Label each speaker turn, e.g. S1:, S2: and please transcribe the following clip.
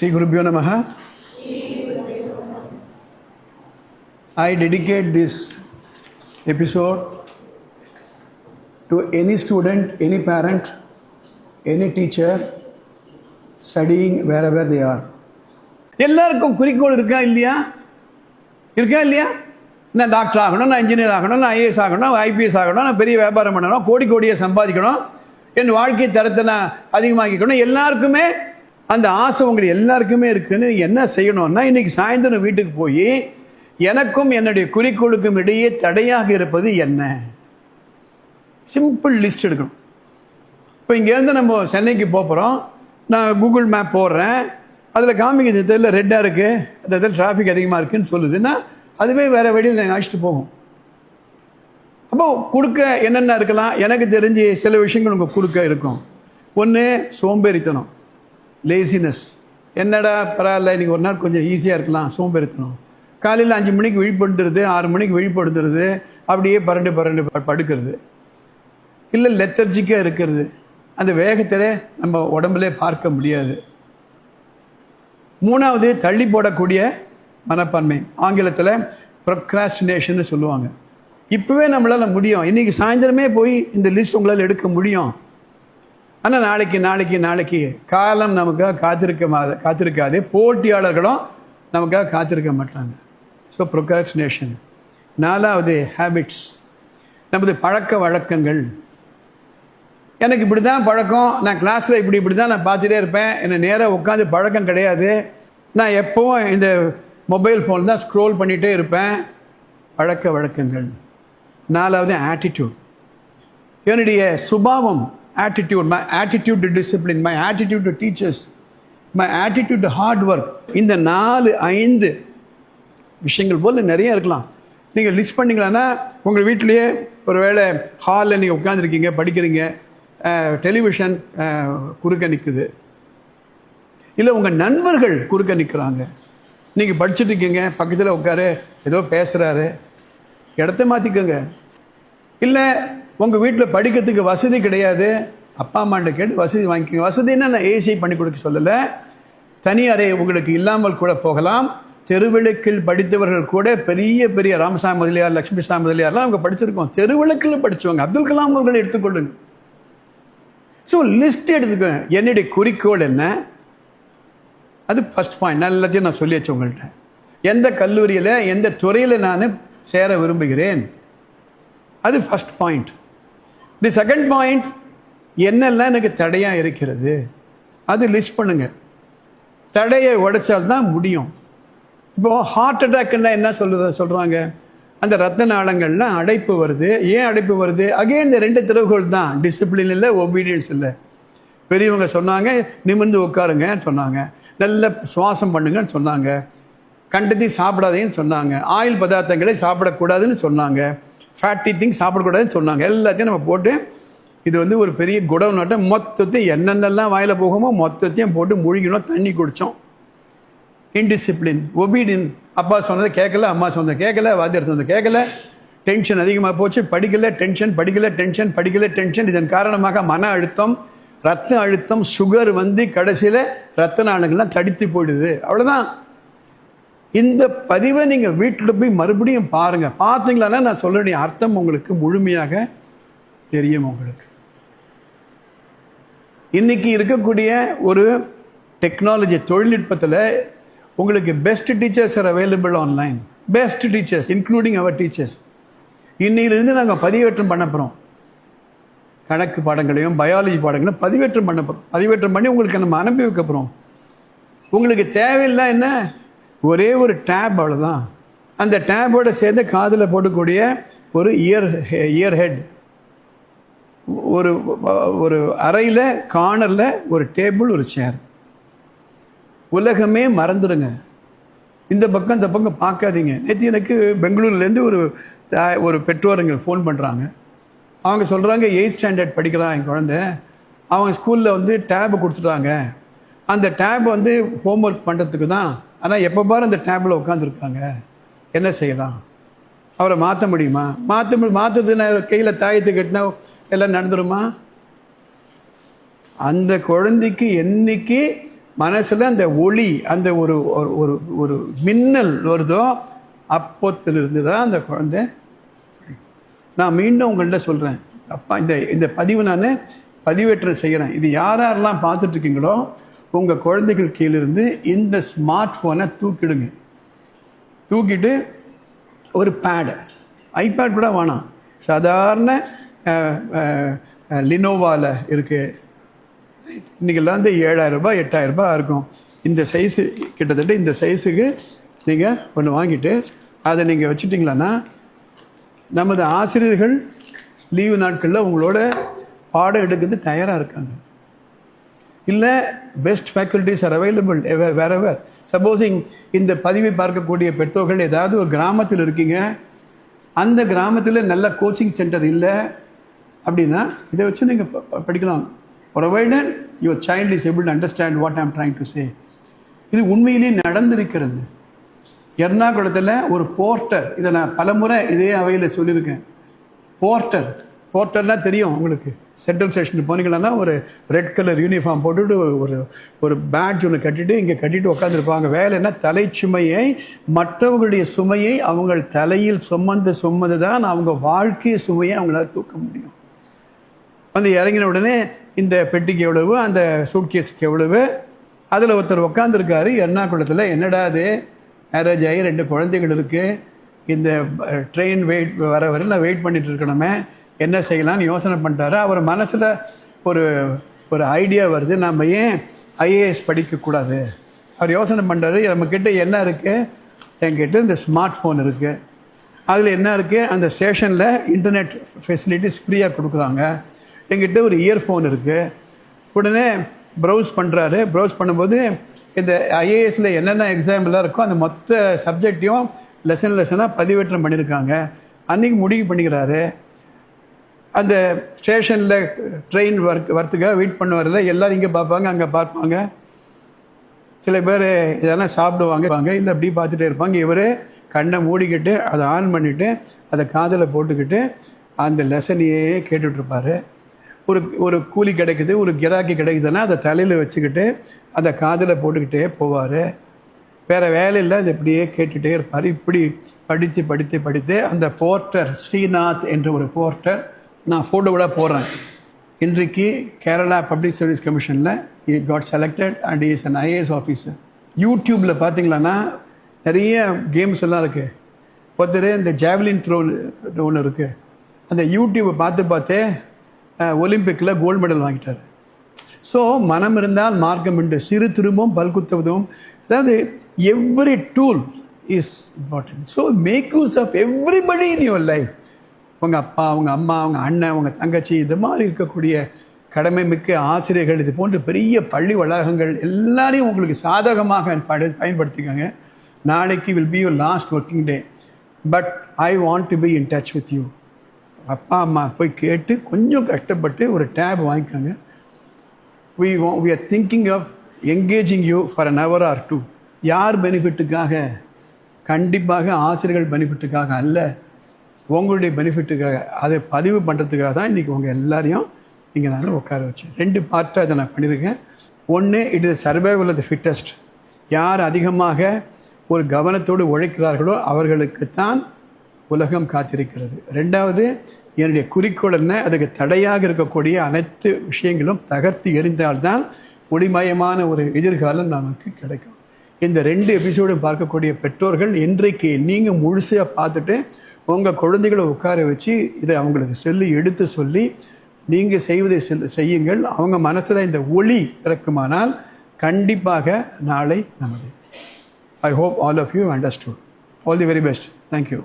S1: ஸ்ரீ குருபியோ Namaha. I dedicate this episode to any student any parent any teacher studying wherever வேறு யார் எல்லாருக்கும் குறிக்கோள் இருக்கா இல்லையா? இருக்கா இல்லையா? நான் டாக்டர் ஆகணும் நான் இன்ஜினியர் ஆகணும் நான் ஐஏஎஸ் ஆகணும் ஐபிஎஸ் ஆகணும் நான் பெரிய வியாபாரம் பண்ணணும் கோடி கோடியை சம்பாதிக்கணும் என் வாழ்க்கை தரத்தை நான் அதிகமாக்கிக்கணும். எல்லாருக்குமே அந்த ஆசை உங்களுக்கு எல்லாருக்குமே இருக்குன்னு என்ன செய்யணும்னா இன்னைக்கு சாயந்தரம் வீட்டுக்கு போய் எனக்கும் என்னுடைய குறிக்கோளுக்கும் இடையே தடையாக இருப்பது என்ன? சிம்பிள் லிஸ்ட் எடுக்கணும். இப்போ இங்கேருந்து நம்ம சென்னைக்கு போகிறோம் நான் கூகுள் மேப் போடுறேன். அதில் காமிக்கிறது தெரியல ரெட்டாக இருக்குது அந்த இதில் டிராஃபிக் அதிகமாக இருக்குன்னு சொல்லுதுன்னா அதுவே வேறு வழியில் நாங்கள் அழைச்சிட்டு போகும். அப்போ கொடுக்க என்னென்ன இருக்கலாம்? எனக்கு தெரிஞ்சு சில விஷயங்கள் உங்கள் கொடுக்க இருக்கும். ஒன்று சோம்பேறித்தனம். லேசினஸ் என்னடா பரவாயில்ல இன்றைக்கி ஒரு நாள் கொஞ்சம் ஈஸியாக இருக்கலாம் சோம்பேறித்தனம். காலையில் அஞ்சு மணிக்கு விழிப்படுத்துறது ஆறு மணிக்கு விழிப்படுத்துறது அப்படியே பரண்டு பரண்டு படுக்கிறது. இல்லை லெத்தர்ஜிக்காக இருக்கிறது. அந்த வேகத்தில் நம்ம உடம்புல பார்க்க முடியாது. மூணாவது தள்ளி போடக்கூடிய மனப்பான்மை. ஆங்கிலத்தில் ப்ரொக்ராஸ்டினேஷன் சொல்லுவாங்க. இப்போவே நம்மளால் முடியும். இன்றைக்கி சாயந்தரமே போய் இந்த லிஸ்ட் உங்களால் எடுக்க முடியும். ஆனால் நாளைக்கு நாளைக்கு நாளைக்கு காலம் நமக்காக காத்திருக்க மாத காத்திருக்காது. போட்டியாளர்களும் நமக்காக காத்திருக்க மாட்டாங்க. ஸோ ப்ரொக்ராஸ்டினேஷன் நாலாவது ஹேபிட்ஸ் நமது பழக்க வழக்கங்கள். எனக்கு இப்படி தான் பழக்கம். நான் கிளாஸில் இப்படி இப்படி தான் நான் பார்த்துட்டே இருப்பேன். என்னை நேராக உட்காந்து பழக்கம் கிடையாது. நான் எப்போவும் இந்த மொபைல் ஃபோன் தான் ஸ்க்ரோல் பண்ணிகிட்டே இருப்பேன். பழக்க வழக்கங்கள். நாலாவது ஆட்டிடியூட் என்னுடைய சுபாவம். Attitude my attitude discipline my attitude to teachers my attitude to hard work இந்த நாலு ஐந்து விஷயங்கள் போல் நிறைய இருக்கலாம். நீங்கள் லிஸ்ட் பண்ணீங்களான்னா உங்கள் வீட்டிலே ஒரு வேளை ஹாலில் நீங்கள் உட்காந்துருக்கீங்க படிக்கிறீங்க டெலிவிஷன் குறுக்க நிற்குது இல்லை உங்கள் நண்பர்கள் குறுக்க நிற்கிறாங்க நீங்கள் படிச்சுட்டு இருக்கீங்க பக்கத்தில் உட்காரு ஏதோ பேசுகிறாரு இடத்த மாற்றிக்கோங்க இல்லை உங்கள் வீட்டில் படிக்கிறதுக்கு வசதி கிடையாது. அப்பா அம்மாண்ட கேட்டு வசதி வாங்கிக்கோங்க. வசதின்னா நான் ஏசி பண்ணி கொடுக்க சொல்லலை. தனி அறை உங்களுக்கு இல்லாமல் கூட போகலாம். தெருவிளக்கில் படித்தவர்கள் கூட பெரிய பெரிய ராமசாமி முதலியார் லக்ஷ்மி சாமி முதலியார்லாம் அவங்க படிச்சிருக்கோம். தெருவிளக்கில் படிச்சவங்க. அப்துல் கலாம் அவர்களை எடுத்துக்கொள்ளுங்க ஸோ லிஸ்ட் எடுத்துக்கோங்க. என்னுடைய குறிக்கோள் என்ன? அது ஃபர்ஸ்ட் பாயிண்ட் நான் எல்லாத்தையும் நான் சொல்லியாச்சு உங்கள்கிட்ட எந்த கல்லூரியில் எந்த துறையில் நான் சேர விரும்புகிறேன்? அது first point the second point என்னெல்லாம் எனக்கு தடையாக இருக்கிறது? அது லிஸ்ட் பண்ணுங்க. தடையை உடைச்சால்தான் முடியும். இப்போது ஹார்ட் அட்டாக்னா என்ன சொல்லுத சொல்கிறாங்க அந்த ரத்த நாளங்கள்லாம் அடைப்பு வருது. ஏன் அடைப்பு வருது? அகைன் இந்த ரெண்டு திறவுகள் தான். டிசிப்ளின் இல்லை ஒபீடியன்ஸ் இல்லை. பெரியவங்க சொன்னாங்க நிமிர்ந்து உட்காருங்கன்னு சொன்னாங்க. நல்ல சுவாசம் பண்ணுங்கன்னு சொன்னாங்க. கண்டத்தையும் சாப்பிடாதேன்னு சொன்னாங்க. ஆயில் பதார்த்தங்களை சாப்பிடக்கூடாதுன்னு சொன்னாங்க. ஃபேட்டி திங் சாப்பிடக்கூடாதுன்னு சொன்னாங்க. எல்லாத்தையும் நம்ம போட்டு இது வந்து ஒரு பெரிய குடவுனாட்ட மொத்தத்தையும் என்னென்னலாம் வாயில் போகுமோ மொத்தத்தையும் போட்டு முழுகினோம் தண்ணி குடித்தோம் இன்டிசிப்ளின் ஒபீடியன் அப்பா சொன்னதை கேட்கல அம்மா சொன்னதை கேட்கல வாத்தியார் சொன்னதை கேட்கல. டென்ஷன் அதிகமாக போச்சு படிக்கல டென்ஷன் படிக்கல டென்ஷன் படிக்கல டென்ஷன் இதன் காரணமாக மன அழுத்தம் ரத்த அழுத்தம் சுகர் வந்து கடைசியில் ரத்த நாளங்கள்லாம் தடித்து போயிடுது. அவ்வளோதான் இந்த பதிவை நீங்கள் வீட்டில் போய் மறுபடியும் பாருங்கள் பார்த்தீங்களான்னா நான் சொல்ல வேண்டிய அர்த்தம் உங்களுக்கு முழுமையாக தெரியும் உங்களுக்கு. இன்னைக்கு இருக்கக்கூடிய ஒரு டெக்னாலஜி தொழில்நுட்பத்தில் உங்களுக்கு best teachers are available online best teachers including our teachers இன்னையிலிருந்து நாங்கள் பதிவேற்றம் பண்ண போகிறோம் கணக்கு பாடங்களையும் பயாலஜி பாடங்களையும் பதிவேற்றம் பண்ண போகிறோம் பதிவேற்றம் பண்ணி உங்களுக்கு நம்ம அனுப்பி வைக்க போகிறோம் உங்களுக்கு தேவையில்லை என்ன? ஒரே ஒரு டேப் அவ்வளோதான் அந்த டேபோட சேர்ந்து காதில் போடக்கூடிய ஒரு இயர் இயர் ஹெட் ஒரு ஒரு அறையில் கார்னரில் ஒரு டேபிள் ஒரு சேர் உலகமே மறந்துடுங்க. இந்த பக்கம் இந்த பக்கம் பார்க்காதீங்க. நேற்று எனக்கு பெங்களூர்லேருந்து ஒரு ஒரு பெற்றோருங்க ஃபோன் பண்ணுறாங்க அவங்க சொல்கிறாங்க எயிட் ஸ்டாண்டர்ட் படிக்கிறான் என் குழந்தை. அவங்க ஸ்கூலில் வந்து டேப் கொடுத்துட்டாங்க. அந்த டேப் வந்து ஹோம்ஒர்க் பண்ணுறதுக்கு தான் ஆனால் எப்போ பாரு அந்த டேப்பில் உட்காந்துருக்காங்க என்ன செய்யலாம்? அவரை மாற்ற முடியுமா? மாற்ற மாற்றுறது நான் கையில் தாயத்தை கட்டினா எல்லாம் நடந்துருமா? அந்த குழந்தைக்கு என்னைக்கு மனசில் அந்த ஒளி அந்த ஒரு ஒரு- ஒரு ஒரு மின்னல் வருதோ அப்போத்திலிருந்து தான் அந்த குழந்தை நான் மீண்டும் உங்கள்கிட்ட சொல்கிறேன் அப்பா இந்த இந்த பதிவு நான் பதிவேற்றம் செய்கிறேன் இது யார் யாரெல்லாம் பார்த்துட்ருக்கீங்களோ உங்கள் குழந்தைகள் கீழிருந்து இந்த ஸ்மார்ட் ஃபோனை தூக்கிடுங்க. தூக்கிட்டு ஒரு பேடு ஐபேட் கூட வேணாம். சாதாரண லினோவாவில் இருக்குது இன்றைக்கெல்லாம் வந்து ஏழாயிரம் ரூபாய் எட்டாயிரம் ரூபாய் இருக்கும் இந்த சைஸு கிட்டத்தட்ட இந்த சைஸுக்கு நீங்கள் ஒன்று வாங்கிட்டு அதை நீங்கள் வச்சுட்டிங்களான்னா நமது ஆசிரியர்கள் லீவு நாட்களில் உங்களோட பாடம் எடுக்கிறது தயாராக இருக்காங்க. இல்லை best faculties are available ever வேற எவர் சப்போஸிங் இந்த பதிவை பார்க்கக்கூடிய பெற்றோர்கள் ஏதாவது ஒரு கிராமத்தில் இருக்கீங்க அந்த கிராமத்தில் நல்ல கோச்சிங் சென்டர் இல்லை அப்படின்னா இதை வச்சு நீங்கள் படிக்கலாம். Provided your child is able understand what I'm trying to say இது உண்மையிலேயே நடந்திருக்கிறது. எர்ணாகுளத்தில் ஒரு போர்ட்டர் இதை நான் பலமுறை இதே அவையில் சொல்லியிருக்கேன். போர்ட்டர் போர்ட்டர்னா தெரியும் உங்களுக்கு. சென்ட்ரல் ஸ்டேஷனுக்கு போனீங்கன்னா ஒரு ரெட் கலர் யூனிஃபார்ம் போட்டுட்டு ஒரு ஒரு பேட்ஜ் ஒன்று கட்டிட்டு இங்கே கட்டிட்டு உட்காந்துருப்பாங்க வேலை என்ன? தலை சுமையை மற்றவர்களுடைய சுமையை அவங்க தலையில் சுமந்து சுமந்து தான் அவங்க வாழ்க்கை சுமையை அவங்களால தூக்க முடியும். வந்து இறங்கின உடனே இந்த பெட்டிக்கு எவ்வளவு? அந்த சூட்கேஸுக்கு எவ்வளவு? அதில் ஒருத்தர் உட்காந்துருக்காரு எர்ணாகுளத்தில் என்னடா அது? மேரேஜ் ஆகி ரெண்டு குழந்தைகள் இருக்குது இந்த ட்ரெயின் வெயிட் வர வரை நான் வெயிட் பண்ணிட்டு இருக்கணுமே. என்ன செய்யலாம்னு யோசனை பண்ணிட்டாரு அவர் மனசில் ஒரு ஒரு ஐடியா வருது. நம்ம ஏன் ஐஏஎஸ் படிக்கக்கூடாது? அவர் யோசனை பண்ணுறாரு நம்மக்கிட்ட என்ன இருக்குது என்கிட்ட இந்த ஸ்மார்ட் ஃபோன் இருக்குது அதில் என்ன இருக்குது அந்த ஸ்டேஷனில் இன்டர்நெட் ஃபெசிலிட்டிஸ் ஃப்ரீயாக கொடுக்குறாங்க. எங்கிட்ட ஒரு இயர்ஃபோன் இருக்குது உடனே ப்ரௌஸ் பண்ணுறாரு ப்ரௌஸ் பண்ணும்போது இந்த ஐஏஎஸில் என்னென்ன எக்ஸாம்பிளாக இருக்கோ அந்த மொத்த சப்ஜெக்டையும் லெசன் லெசனாக பதிவேற்றம் பண்ணியிருக்காங்க அன்றைக்கி முடிவு பண்ணிக்கிறாரு. அந்த ஸ்டேஷனில் ட்ரெயின் ஒர்க் வரத்துக்காக வெயிட் பண்ணுவார்ல எல்லோரும் இங்கே பார்ப்பாங்க அங்கே பார்ப்பாங்க. சில பேர் இதெல்லாம் சாப்பிடுவாங்க வாங்க இல்லை அப்படி பார்த்துட்டே இருப்பாங்க. இவர் கண்ணை மூடிக்கிட்டு அதை ஆன் பண்ணிவிட்டு அதை காதில் போட்டுக்கிட்டு அந்த லெசனையே கேட்டுட்ருப்பார். ஒரு ஒரு கூலி கிடைக்குது ஒரு கிராக்கி கிடைக்குதுன்னா அதை தலையில் வச்சுக்கிட்டு அதை காதில் போட்டுக்கிட்டே போவார். வேறு வேலையில் அதை இப்படியே கேட்டுகிட்டே இருப்பார். இப்படி படித்து படித்து படித்து அந்த போர்ட்டர் ஸ்ரீநாத் என்ற ஒரு போர்ட்டர் நான் ஃபோட்டோவோட போடுறேன். இன்றைக்கு Kerala public service கமிஷனில் he got selected and is an IAS officer யூடியூப்பில் பார்த்தீங்களான்னா நிறைய கேம்ஸ் எல்லாம் இருக்குது ஒருத்தர் இந்த ஜாவ்லின் த்ரோ ஒன்று இருக்குது அந்த யூடியூப்பை பார்த்து பார்த்தே ஒலிம்பிக்கில் கோல்டு மெடல் வாங்கிட்டார். ஸோ மனம் இருந்தால் மார்க்கம் உண்டு. சிறு திரும்பவும் பல்குத்துவதும் அதாவது every tool is important so make use of everybody in your life உங்கள் அப்பா உங்கள் அம்மா உங்கள் அண்ணன் உங்கள் தங்கச்சி இது மாதிரி இருக்கக்கூடிய கடமை மிக்க ஆசிரியர்கள் இது போன்ற பெரிய பள்ளி வளாகங்கள் எல்லாரையும் உங்களுக்கு சாதகமாக படு பயன்படுத்திக்கோங்க. நாளைக்கு will be your last working day but I want to be in touch with you அப்பா அம்மா போய் கேட்டு கொஞ்சம் கஷ்டப்பட்டு ஒரு டேப் வாங்கிக்கோங்க. We we are thinking of engaging you for an hour or two your பெனிஃபிட்டுக்காக கண்டிப்பாக ஆசிரியர்கள் பெனிஃபிட்டுக்காக அல்ல. உங்களுடைய பெனிஃபிட்டுக்காக அதை பதிவு பண்ணுறதுக்காக தான் இன்றைக்கி உங்கள் எல்லாரையும் இங்கே நான் உட்கார வச்சேன். ரெண்டு பார்ட்டாக அதை நான் பண்ணியிருக்கேன். ஒன்று it is survival of the fittest யார் அதிகமாக ஒரு கவனத்தோடு உழைக்கிறார்களோ அவர்களுக்கு தான் உலகம் காத்திருக்கிறது. ரெண்டாவது என்னுடைய குறிக்கோள் என்ன? அதுக்கு தடையாக இருக்கக்கூடிய அனைத்து விஷயங்களும் தகர்த்து எரிந்தால்தான் ஒளிமயமான ஒரு எதிர்காலம் நமக்கு கிடைக்கும். இந்த ரெண்டு எபிசோடும் பார்க்கக்கூடிய பெற்றோர்கள் இன்றைக்கு நீங்கள் முழுசாக பார்த்துட்டு உங்கள் குழந்தைகளை உட்கார வச்சு இதை அவங்களுக்கு சொல்லி எடுத்து சொல்லி நீங்கள் செய்வதை செல் செய்யுங்கள். அவங்க மனசில் இந்த ஒளி பிறக்குமானால் கண்டிப்பாக நாளை நமது. I hope all of you understood all the very best thank you